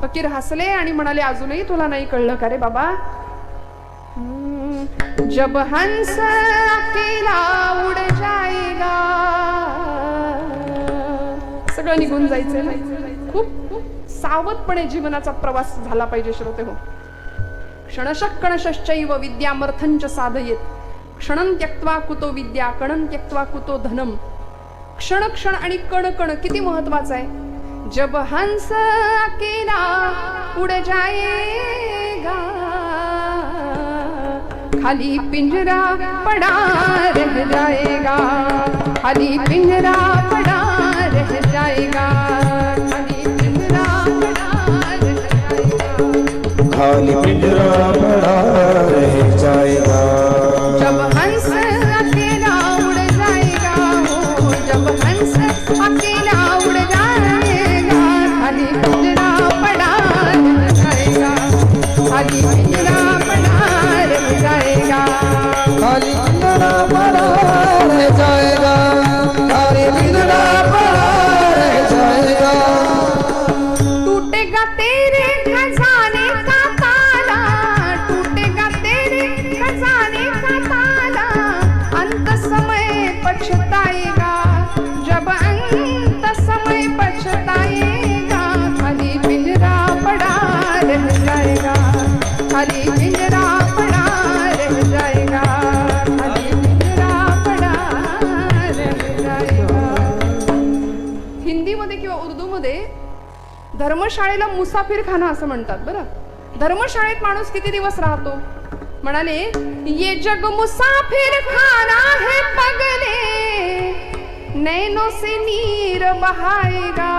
फकीर हसले आणि म्हणाले अजूनही तुला नाही कळलं का रे बाबा? जब हंस अकेला उड जाएगा. सगळं निघून जायचं ना? खूप खूप सावधपणे जीवनाचा प्रवास झाला पाहिजे श्रोते हो. क्षणशः कणशश्चैव विद्यामर्थंच साधयेत. क्षणन त्यक्त्वा कुतो विद्या कणन त्यक्त्वा कुतो धनम क्षण क्षण आणि कण कण किती महत्वाचं आहे? जब हंस अकेला उड जाएगा खाली पिंजरा पड़ा रह जाएगा खाली पिंजरा पड़ा रह जाएगा खाली पिंजरा पड़ा रह जाएगा। खाली पिंजरा पड़ा खाली पिंजरा पड़ा रह जाएगा खाली पिंजरा पड़ा रह जाएगा खाली पिंजरा पड़ा रह जाएगा टूटेगा तेरे हिंदीमध्ये किंवा उर्दूमध्ये धर्मशाळेला मुसाफिरखाना असं म्हणतात बरं. धर्मशाळेत माणूस किती दिवस राहतो? म्हणाले ये जग मुसाफिर खाना है पगले नैनो से नीर बहाएगा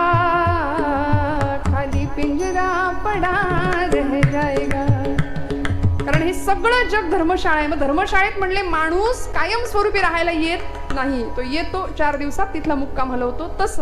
खाली पिंजरा पडा रह जाएगा. हे सगळं जग धर्मशाळा आहे. मग धर्मशाळेत म्हणले माणूस कायमस्वरूपी राहायला येत नाही. तो येतो चार दिवसात तिथला मुक्काम हलवतो तसं.